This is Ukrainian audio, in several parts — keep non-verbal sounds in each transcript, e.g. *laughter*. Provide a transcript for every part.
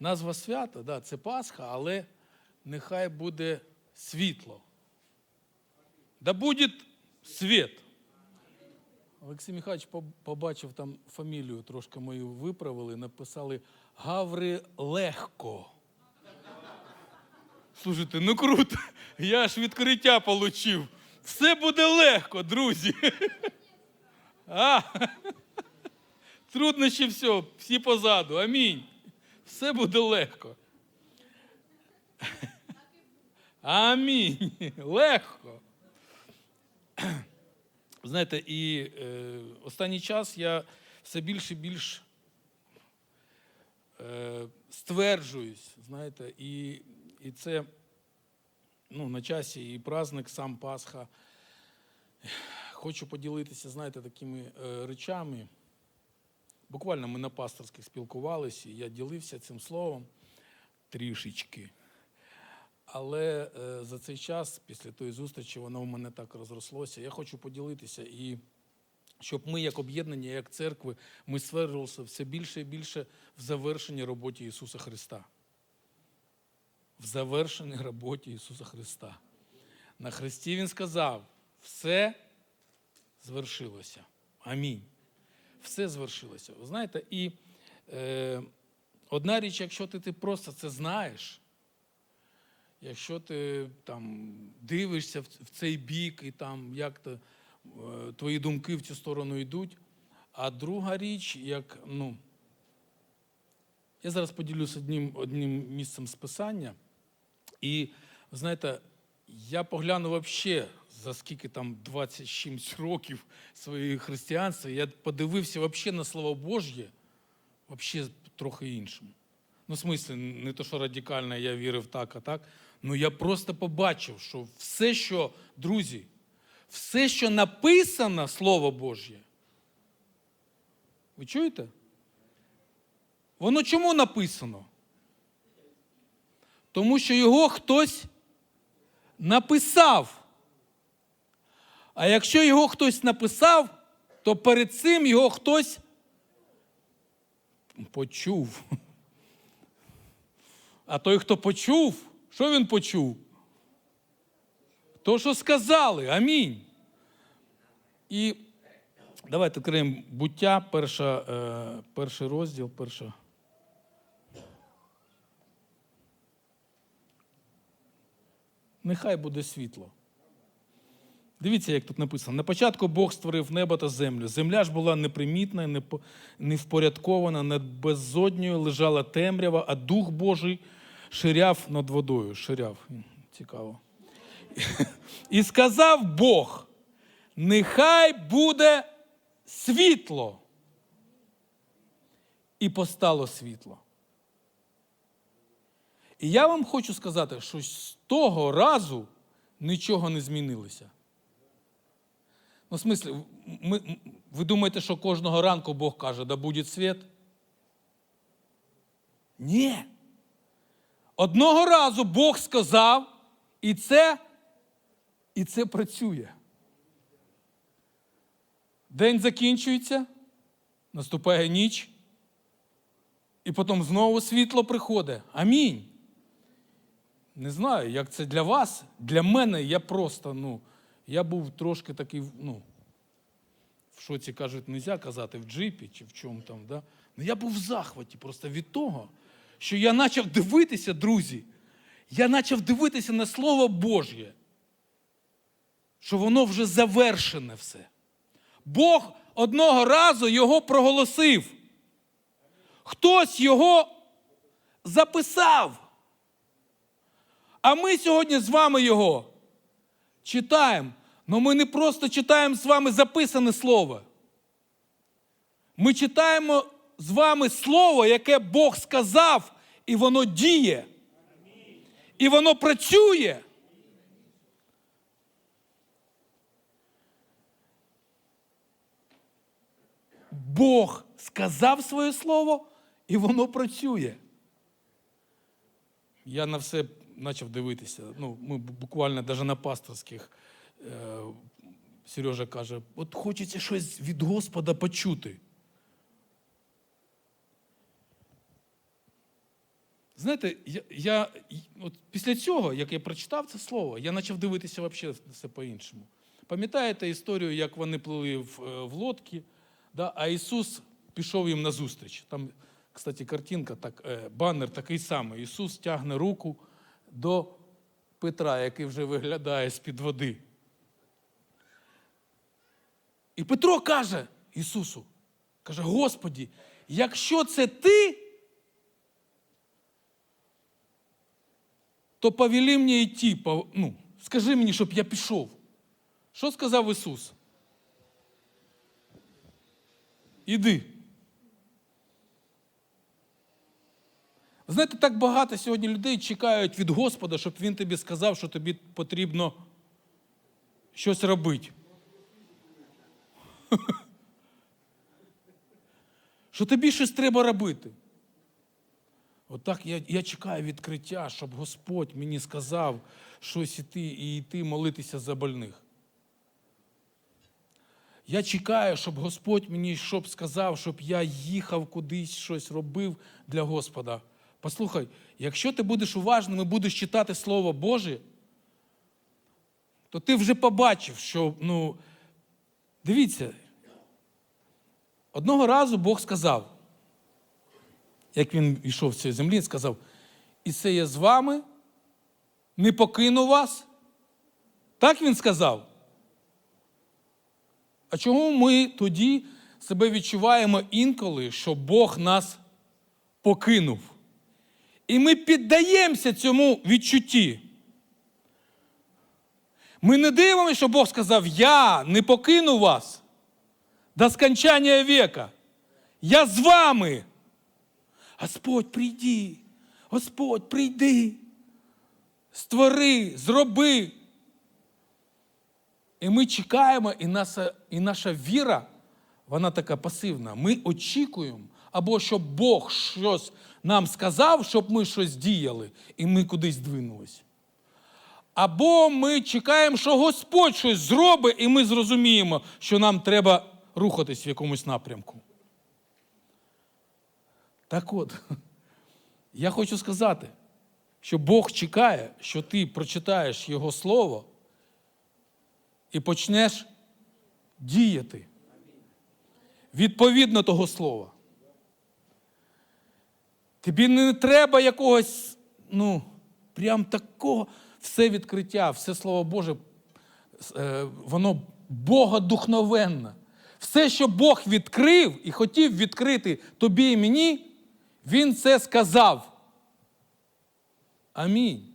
Назва свята, да, це Пасха, але нехай буде світло. Да буде світ. Олексій Михайлович побачив там фамілію, трошки мою виправили, написали Гаврилегко. Слушайте, ну круто. *laughs* Я ж відкриття отримав. Все буде легко, друзі. *laughs* А? *laughs* Труднощі все, всі позаду. Амінь. Все буде легко. *laughs* Амінь. Легко. Знаєте, і е, останній час я все більше і більш е, стверджуюсь, знаєте, і, і це ну, на часі і праздник сам Пасха. Хочу поділитися, знаєте, такими е, речами. Буквально ми на пасторських спілкувалися, і я ділився цим словом трішечки. Але е, за цей час, після тої зустрічі, воно в мене так розрослося. Я хочу поділитися і щоб ми, як об'єднання, як церкви, ми стверджувалися все більше і більше в завершенні роботі Ісуса Христа. В завершеній роботі Ісуса Христа. На Христі Він сказав: все звершилося. Амінь. Все звершилося. Ви знаєте, і е, одна річ, якщо ти, ти просто це знаєш, якщо ти там дивишся в, цей бік і там як то, е, твої думки в цю сторону йдуть. А друга річ, як, ну, я зараз поділюсь одним, одним місцем списання. І, знаєте, я погляну взагалі за скільки там 27 років своєї християнства, я подивився взагалі на Слово Божє, взагалі трохи іншому. Ну, в смислі, не то, що радикально я вірив так, а так. Ну я просто побачив, що все, що, друзі, все, що написано Слово Божє, ви чуєте? Воно чому написано? Тому що його хтось написав. А якщо його хтось написав, то перед цим його хтось почув. А той, хто почув, що він почув? То, що сказали. Амінь. І давайте відкриємо буття, перша, е, перший розділ, перша. Нехай буде світло. Дивіться, як тут написано. На початку Бог створив небо та землю. Земля ж була непримітна, невпорядкована, над безодньою лежала темрява, а Дух Божий ширяв над водою. Ширяв. Цікаво. *laughs* І сказав Бог: нехай буде світло. І постало світло. І я вам хочу сказати, що з того разу нічого не змінилося. Ну, в смислі, ми, ви думаєте, що кожного ранку Бог каже, да буде світ? Ні. Одного разу Бог сказав, і це, і це працює. День закінчується, наступає ніч, і потім знову світло приходить. Амінь. Не знаю, як це для вас. Для мене я просто, ну, я був трошки такий, ну, в шоці кажуть, не можна казати в джипі чи в чому там. Да? Ну я був в захваті просто від того, що я почав дивитися, друзі. Я почав дивитися на Слово Божє, що воно вже завершене все. Бог одного разу його проголосив. Хтось його записав. А ми сьогодні з вами його читаємо. Але ми не просто читаємо з вами записане слово. Ми читаємо з вами слово, яке Бог сказав, і воно діє. І воно працює. Бог сказав своє слово, і воно працює. Я на все почав дивитися. Ну, ми буквально навіть на пасторських. Е, Сережа каже: от хочеться щось від Господа почути. Знаєте, я, я от після цього, як я прочитав це слово, я почав дивитися взагалі все по-іншому. Пам'ятаєте історію, як вони плили в, е, в лодці, да? а Ісус пішов їм назустріч. Там, кстати, картинка, так, е, банер такий самий. Ісус тягне руку до Петра, який вже виглядає з-під води. І Петро каже Ісусу, каже, Господі, якщо це ти, то повели мені йти, ну, скажи мені, щоб я пішов. Що сказав Ісус? Іди. Знаєте, так багато сьогодні людей чекають від Господа, щоб Він тобі сказав, що тобі потрібно щось робити. *laughs* Що тобі щось треба робити. Отак я, я чекаю відкриття, щоб Господь мені сказав щось іти і йти молитися за больних. Я чекаю, щоб Господь мені щоб сказав, щоб я їхав кудись щось робив для Господа. Послухай, якщо ти будеш уважним і будеш читати Слово Боже, то ти вже побачив, що, ну, дивіться, одного разу Бог сказав, як він йшов з цієї землі, він сказав: І це я з вами, не покину вас. Так він сказав. А чому ми тоді себе відчуваємо інколи, що Бог нас покинув? І ми піддаємося цьому відчутті. Ми не дивимося, що Бог сказав: Я не покину вас до скончання віка. Я з вами. Господь, прийди, Господь, прийди, створи, зроби. І ми чекаємо, і наша, і наша віра, вона така пасивна. Ми очікуємо, або щоб Бог щось нам сказав, щоб ми щось діяли, і ми кудись двинулись. Або ми чекаємо, що Господь щось зробить, і ми зрозуміємо, що нам треба рухатись в якомусь напрямку. Так от, *laughs* я хочу сказати, що Бог чекає, що ти прочитаєш Його Слово і почнеш діяти відповідно того слова. Тобі не треба якогось, ну, прям такого все відкриття, все Слово Боже, е, воно богодухновенне. Все, що Бог відкрив і хотів відкрити тобі і мені, Він це сказав. Амінь.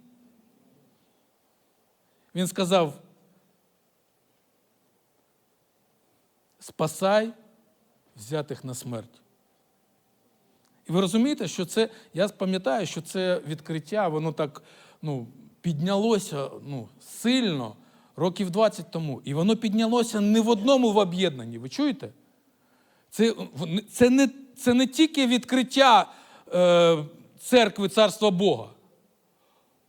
Він сказав: спасай взятих на смерть. Ви розумієте, що це, я пам'ятаю, що це відкриття, воно так ну, піднялося ну, сильно років 20 тому. І воно піднялося не в одному в об'єднанні. Ви чуєте? Це, це, не, це не тільки відкриття е, церкви Царства Бога.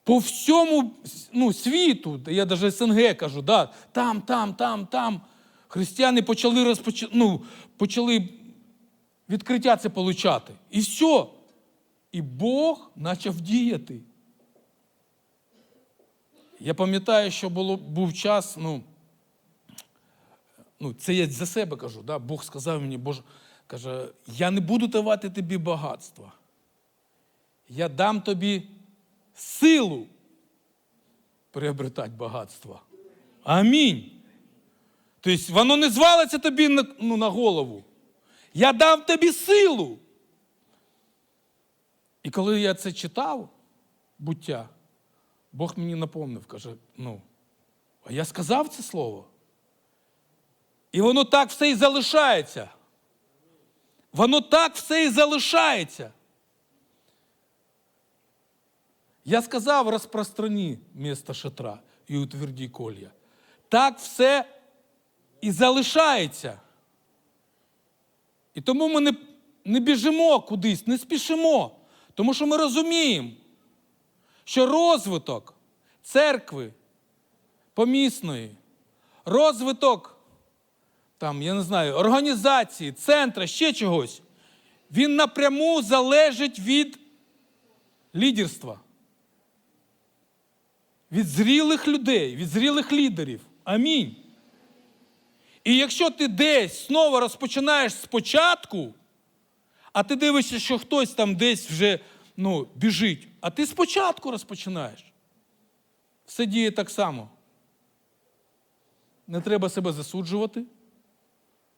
По всьому ну, світу, я навіть СНГ кажу, да, там, там, там, там. Християни почали розпоч... ну, почали відкриття це получати. І все. І Бог почав діяти. Я пам'ятаю, що було, був час, ну, ну, це я за себе кажу, да? Бог сказав мені, Боже, каже, я не буду давати тобі багатства. Я дам тобі силу приобретати багатство. Амінь. Тобто воно не звалиться тобі на, ну, на голову. Я дам тобі силу. І коли я це читав, буття, Бог мені напомнив, каже: ну, а я сказав це слово. І воно так все і залишається. Воно так все і залишається. Я сказав, розпространи місто шатра і утверді колія. Так все і залишається. І тому ми не, не біжимо кудись, не спішимо. Тому що ми розуміємо, що розвиток церкви помісної, розвиток, там, я не знаю, організації, центра, ще чогось, він напряму залежить від лідерства. Від зрілих людей, від зрілих лідерів. Амінь. І якщо ти десь знову розпочинаєш спочатку, а ти дивишся, що хтось там десь вже ну, біжить, а ти спочатку розпочинаєш. Все діє так само. Не треба себе засуджувати.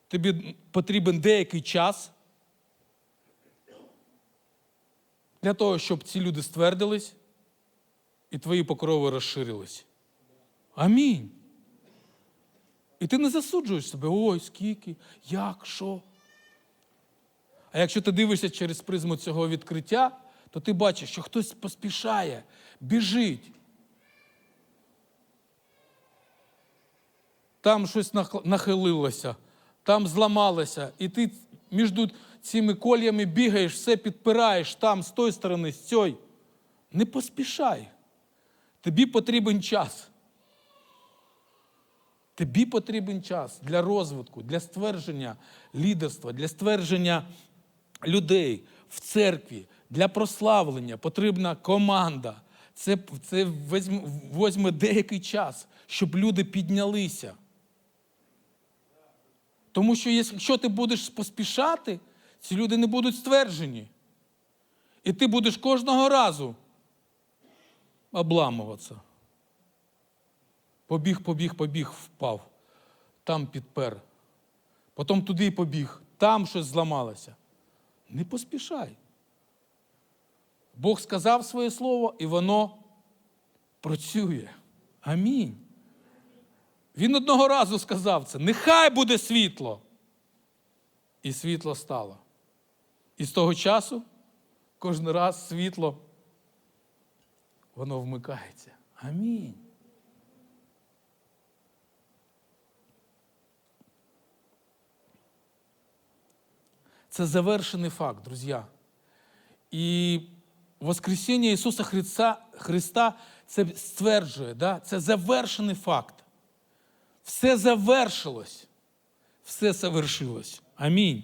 Тобі потрібен деякий час для того, щоб ці люди ствердились і твої покрови розширились. Амінь. І ти не засуджуєш себе, ой, скільки, як, що. А якщо ти дивишся через призму цього відкриття, то ти бачиш, що хтось поспішає, біжить. Там щось нахилилося, там зламалося, і ти між цими кольями бігаєш, все підпираєш там, з тої сторони, з цієї. Не поспішай. Тобі потрібен час. Тобі потрібен час для розвитку, для ствердження лідерства, для ствердження людей в церкві, для прославлення потрібна команда. Це, це візьме, возьме деякий час, щоб люди піднялися. Тому що якщо ти будеш поспішати, ці люди не будуть стверджені. І ти будеш кожного разу обламуватися. Побіг, побіг, побіг, впав. Там підпер. Потім туди побіг, там щось зламалося. Не поспішай. Бог сказав своє слово, і воно працює. Амінь. Він одного разу сказав це: нехай буде світло. І світло стало. І з того часу кожен раз світло, воно вмикається. Амінь. Це завершений факт, друзі. І Воскресіння Ісуса Христа, Христа це стверджує, да? це завершений факт. Все завершилось. Все завершилось. Амінь.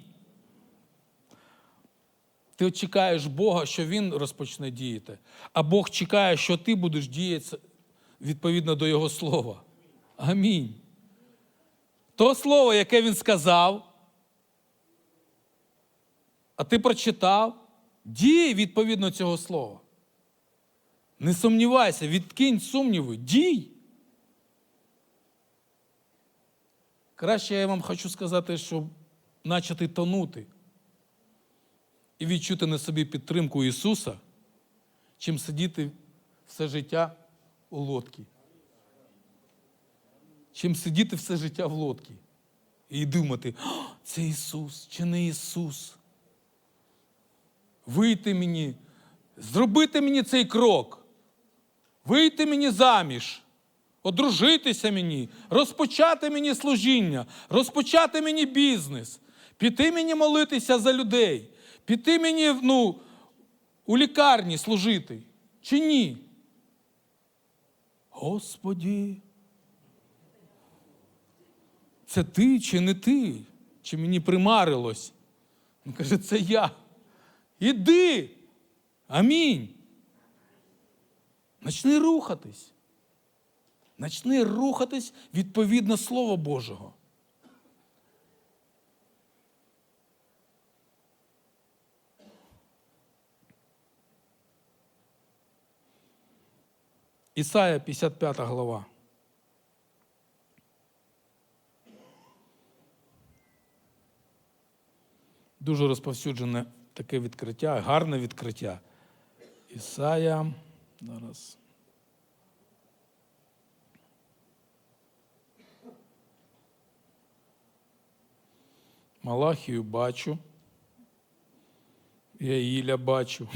Ти чекаєш Бога, що Він розпочне діяти, а Бог чекає, що ти будеш діяти відповідно до Його слова. Амінь. То слово, яке Він сказав, а ти прочитав, дій відповідно цього слова. Не сумнівайся, відкинь сумніви, дій. Краще я вам хочу сказати, щоб почати тонути і відчути на собі підтримку Ісуса, чим сидіти все життя у лодці. Чим сидіти все життя в лодці і думати, це Ісус чи не Ісус. Вийти мені, зробити мені цей крок, вийти мені заміж, одружитися мені, розпочати мені служіння, розпочати мені бізнес, піти мені молитися за людей, піти мені ну, у лікарні служити. Чи ні? Господі. Це ти чи не ти? Чи мені примарилось? Він каже, це я. Іди. Амінь. Начни рухатись. Начни рухатись відповідно Слова Божого. Ісая 55 глава. Дуже розповсюджене таке відкриття, гарне відкриття. Ісая. Зараз. Малахію бачу. Яїля бачу.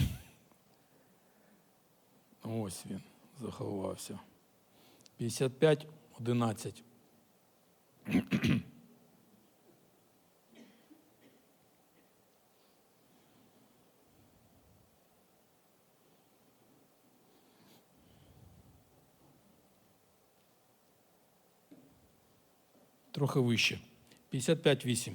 Ось він заховався. 55, 11. Трохи вище. 55-8.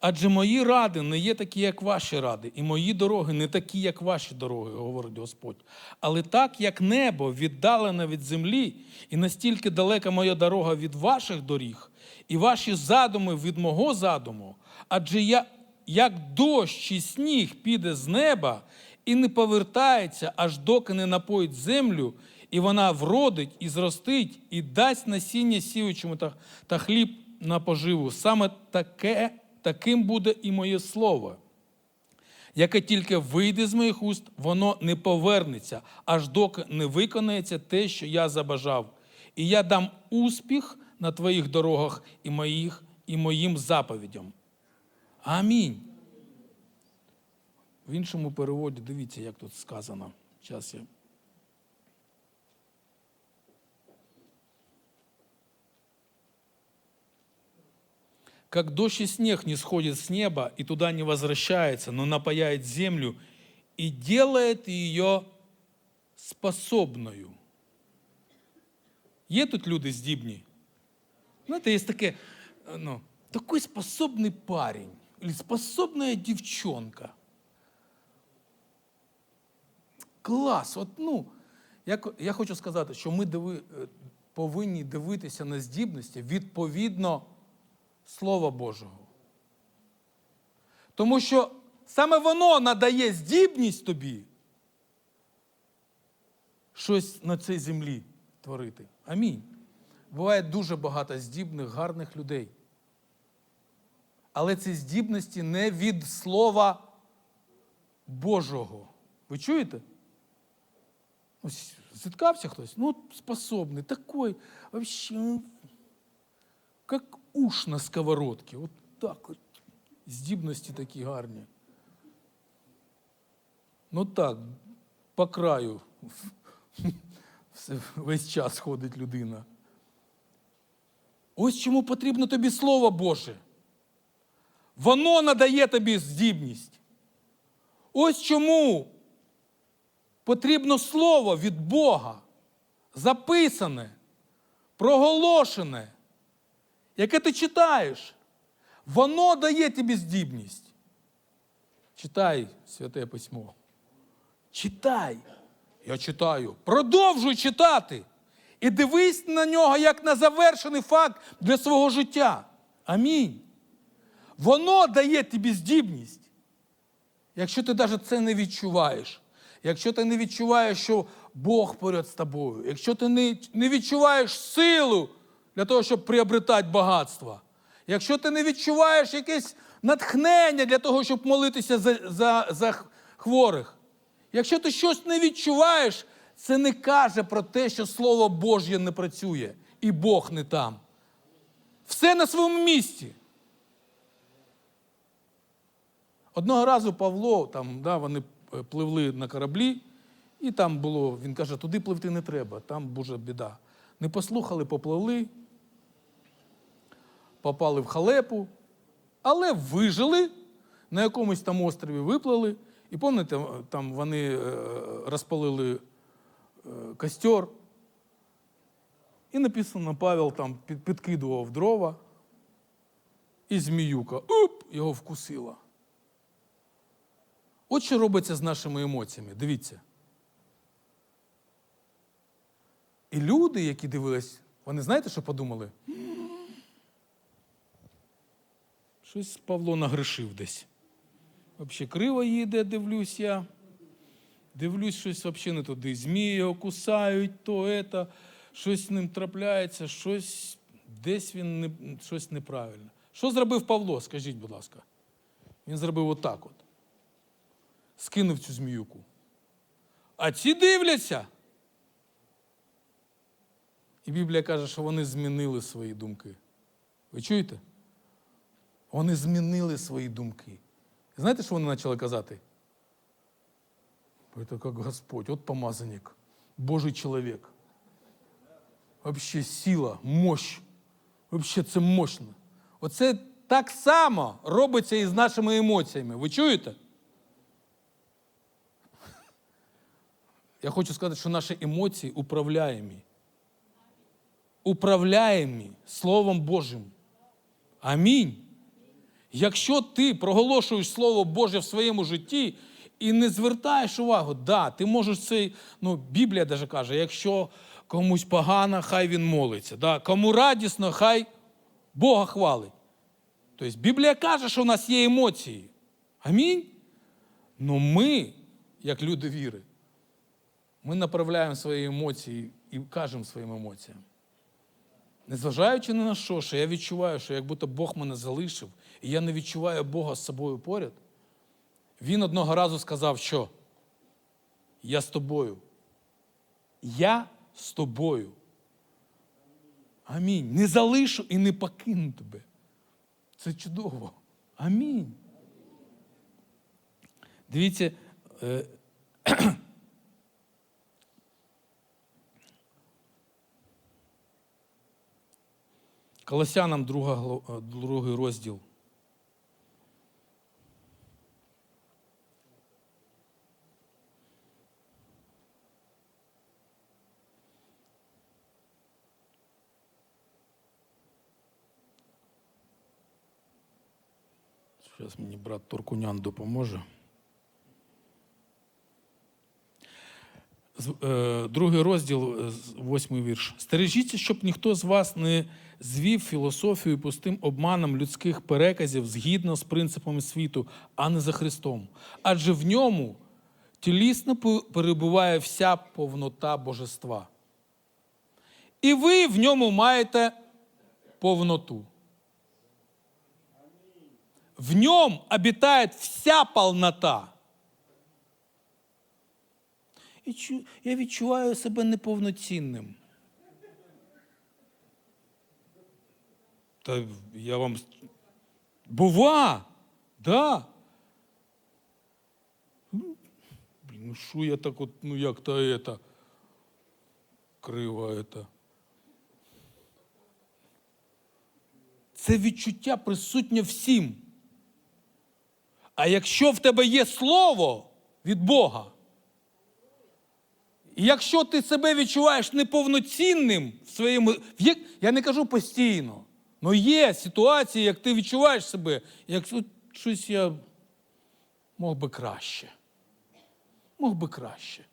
Адже мої ради не є такі, як ваші ради, і мої дороги не такі, як ваші дороги, говорить Господь. Але так, як небо віддалене від землі, і настільки далека моя дорога від ваших доріг, і ваші задуми від мого задуму, адже я, як дощ чи сніг піде з неба і не повертається, аж доки не напоїть землю, і вона вродить і зростить, і дасть насіння сіючому та, та хліб на поживу. Саме таке, таким буде і моє слово. Яке тільки вийде з моїх уст, воно не повернеться, аж доки не виконається те, що я забажав. І я дам успіх на твоїх дорогах і, моїх, і моїм заповідям. Амінь. В іншому переводі, дивіться, як тут сказано. Зараз я. Как дождь и снег не сходит с неба и туда не возвращается, но напаяет землю и делает ее способною. Є тут люди здібні? Знаєте, є таке, ну, такий способний парень, или способна дівчонка. Клас! От, ну, я, я хочу сказати, що ми диви, е, повинні дивитися на здібності відповідно Слова Божого. Тому що саме воно надає здібність тобі щось на цій землі творити. Амінь. Буває дуже багато здібних, гарних людей. Але ці здібності не від Слова Божого. Ви чуєте? Ось зіткався хтось? Ну, способний, такой, вообще, ну, как уш на сковородці. От так от. Здібності такі гарні. Ну так, по краю *laughs* весь час ходить людина. Ось чому потрібно тобі Слово Боже. Воно надає тобі здібність. Ось чому потрібно слово від Бога, записане, проголошене, яке ти читаєш. Воно дає тобі здібність. Читай святе письмо. Читай. Я читаю. Продовжуй читати. І дивись на нього як на завершений факт для свого життя. Амінь. Воно дає тобі здібність. Якщо ти навіть це не відчуваєш, якщо ти не відчуваєш, що Бог поряд з тобою, якщо ти не, відчуваєш силу для того, щоб приобретати багатство, якщо ти не відчуваєш якесь натхнення для того, щоб молитися за, за, за хворих, якщо ти щось не відчуваєш, це не каже про те, що Слово Божє не працює і Бог не там. Все на своєму місці. Одного разу Павло, там, да, вони е, пливли на кораблі, і там було, він каже, туди пливти не треба, там дуже біда. Не послухали, попливли, попали в халепу, але вижили, на якомусь там острові виплили. І пам'ятаєте, там вони е, розпалили е, костер. І написано, Павел там підкидував дрова, і зміюка уп, його вкусила. От що робиться з нашими емоціями. Дивіться. І люди, які дивились, вони знаєте, що подумали? «М, Щось Павло нагрешив десь. Взагалі криво їде, дивлюсь я. Дивлюсь, щось взагалі не туди. Змії його кусають, то это, щось з ним трапляється, щось десь він не, щось неправильно. Що зробив Павло? Скажіть, будь ласка. Він зробив отак от скинув цю зміюку. А ці дивляться. І Біблія каже, що вони змінили свої думки. Ви чуєте? Вони змінили свої думки. Знаєте, що вони почали казати? Це як Господь, от помазанник, Божий чоловік. Вообще сила, мощь. Вообще це мощно. Оце так само робиться і з нашими емоціями. Ви чуєте? Я хочу сказати, що наші емоції управляємі. Управляємі Словом Божим. Амінь. Якщо ти проголошуєш Слово Боже в своєму житті і не звертаєш увагу, да, ти можеш цей, ну, Біблія даже каже, якщо комусь погано, хай він молиться. Да, кому радісно, хай Бога хвалить. Тобто Біблія каже, що у нас є емоції. Амінь. Ну ми, як люди віри, ми направляємо свої емоції і кажемо своїм емоціям. Незважаючи на що, що я відчуваю, що як будто Бог мене залишив, і я не відчуваю Бога з собою поряд, він одного разу сказав, що я з тобою. Я з тобою. Амінь. Не залишу і не покину тебе. Це чудово. Амінь. Дивіться, е, *clears throat* Колосянам друга, е, другий розділ. Зараз мені брат Туркунян допоможе. Е, Другий розділ, е, восьмий вірш. Стережіться, щоб ніхто з вас не звів філософію пустим обманом людських переказів згідно з принципами світу, а не за Христом. Адже в ньому тілісно перебуває вся повнота божества. І ви в ньому маєте повноту. В нем обитает вся полнота. І я відчуваю себе неповноцінним. Та я вам. Бува! Да. Ну що я так от, ну як то это, криво это. Це відчуття присутнє всім. А якщо в тебе є слово від Бога, і якщо ти себе відчуваєш неповноцінним в своєму. Я не кажу постійно, але є ситуації, як ти відчуваєш себе, як щось я мог би краще. Мог би краще.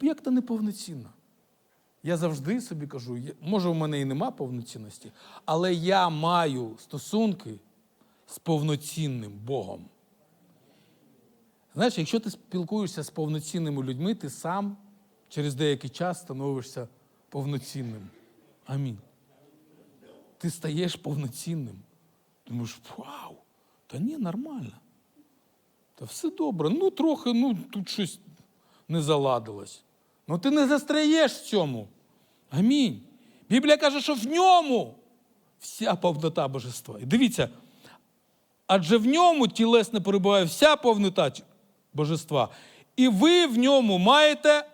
Як то неповноцінно? Я завжди собі кажу, може, в мене і нема повноцінності, але я маю стосунки з повноцінним Богом. Знаєш, якщо ти спілкуєшся з повноцінними людьми, ти сам через деякий час становишся повноцінним. Амінь. Ти стаєш повноцінним. Думаєш, вау, та ні, нормально. Та все добре. Ну, трохи, ну, тут щось не заладилось. Ну ти не застряєш в цьому. Амінь. Біблія каже, що в ньому вся повнота божества. І дивіться, адже в ньому тілесно перебуває вся повнота божества. І ви в ньому маєте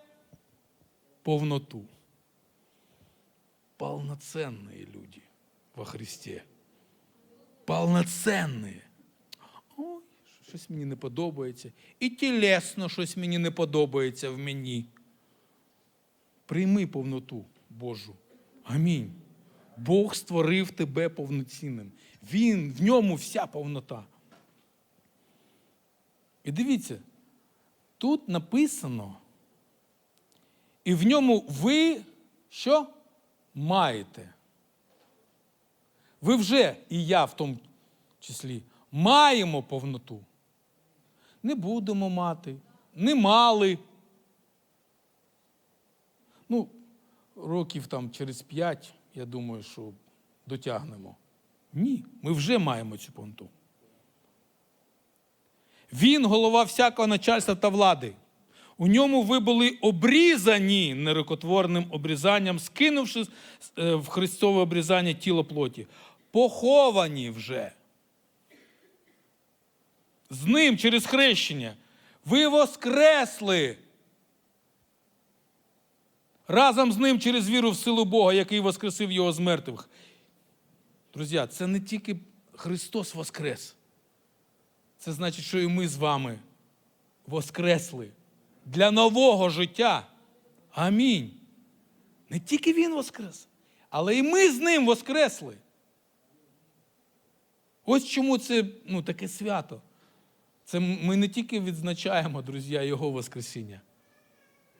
повноту. Полноценные люди во Христі. Полноценні. Ой, щось мені не подобається. І тілесно щось мені не подобається в мені. Прийми повноту Божу. Амінь. Бог створив тебе повноцінним. Він, в ньому вся повнота. І дивіться, тут написано, і в ньому ви що маєте? Ви вже, і я в тому числі, маємо повноту. Не будемо мати, не мали. Ну, років там через п'ять, я думаю, що дотягнемо. Ні, ми вже маємо цю повноту. Він голова всякого начальства та влади. У ньому ви були обрізані нерукотворним обрізанням, скинувши е, в Христове обрізання тіло плоті. Поховані вже. З ним через хрещення. Ви воскресли. Разом з ним через віру в силу Бога, який воскресив його з мертвих. Друзі, це не тільки Христос воскрес. Це значить, що і ми з вами воскресли для нового життя. Амінь. Не тільки Він воскрес, але і ми з ним воскресли. Ось чому це ну, таке свято. Це ми не тільки відзначаємо, друзі, Його Воскресіння.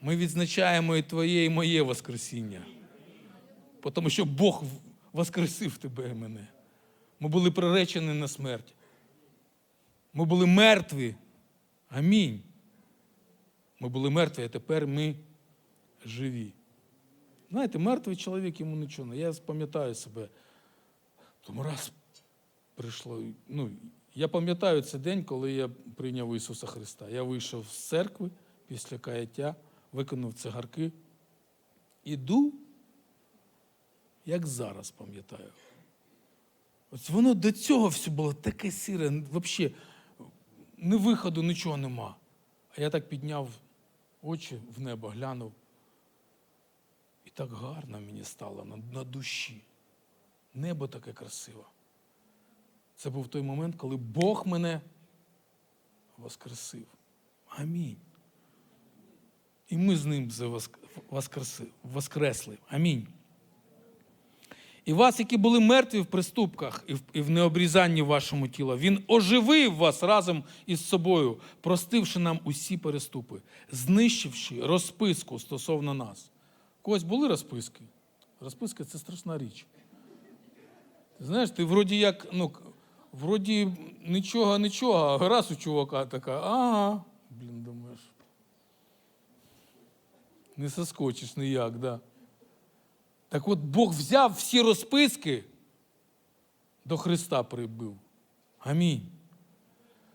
Ми відзначаємо і Твоє, і моє Воскресіння. Тому що Бог воскресив тебе і мене. Ми були приречені на смерть. Ми були мертві. Амінь. Ми були мертві, а тепер ми живі. Знаєте, мертвий чоловік йому нічого. Я пам'ятаю себе. Тому раз прийшло. Ну, я пам'ятаю цей день, коли я прийняв Ісуса Христа. Я вийшов з церкви після каяття, виконав цигарки. Іду, як зараз пам'ятаю. Ось воно до цього все було таке сире, взагалі, ні виходу, нічого нема. А я так підняв очі в небо, глянув. І так гарно мені стало на, на душі. Небо таке красиве. Це був той момент, коли Бог мене воскресив. Амінь. І ми з ним воскресли. Амінь. І вас, які були мертві в приступках і в, необрізанні вашому тіла, Він оживив вас разом із собою, простивши нам усі переступи, знищивши розписку стосовно нас. У когось були розписки? Розписка це страшна річ. Знаєш, ти вроді як, ну, вроді нічого, нічого, раз у чувака така, ага, блін, думаєш. Не соскочиш ніяк, да. Так от Бог взяв всі розписки, до Христа прибив. Амінь.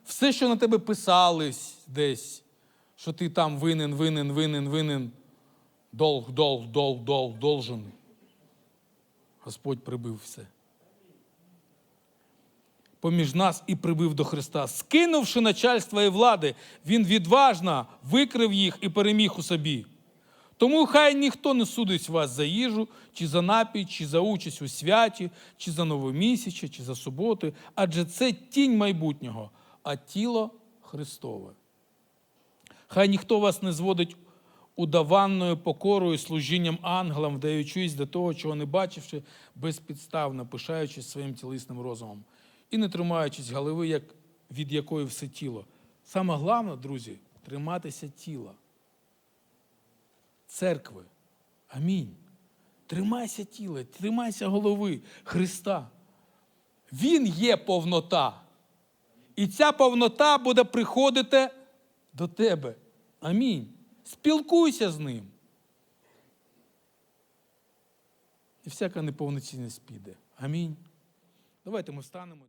Все, що на тебе писались десь, що ти там винен, винен, винен, винен, долг, долг, долг, долг, должен. Господь прибив все. Поміж нас і прибив до Христа. Скинувши начальства і влади, він відважно викрив їх і переміг у собі. Тому хай ніхто не судить вас за їжу, чи за напій, чи за участь у святі, чи за новомісяче, чи за суботи, адже це тінь майбутнього, а тіло Христове. Хай ніхто вас не зводить удаванною покорою, служінням ангелам, вдаючись до того, чого не бачивши, безпідставно пишаючись своїм тілесним розумом, і не тримаючись голови, як, від якої все тіло. Саме головне, друзі, триматися тіла церкви. Амінь. Тримайся тіла, тримайся голови Христа. Він є повнота. І ця повнота буде приходити до тебе. Амінь. Спілкуйся з ним. І всяка неповноцінність піде. Амінь. Давайте ми встанемо.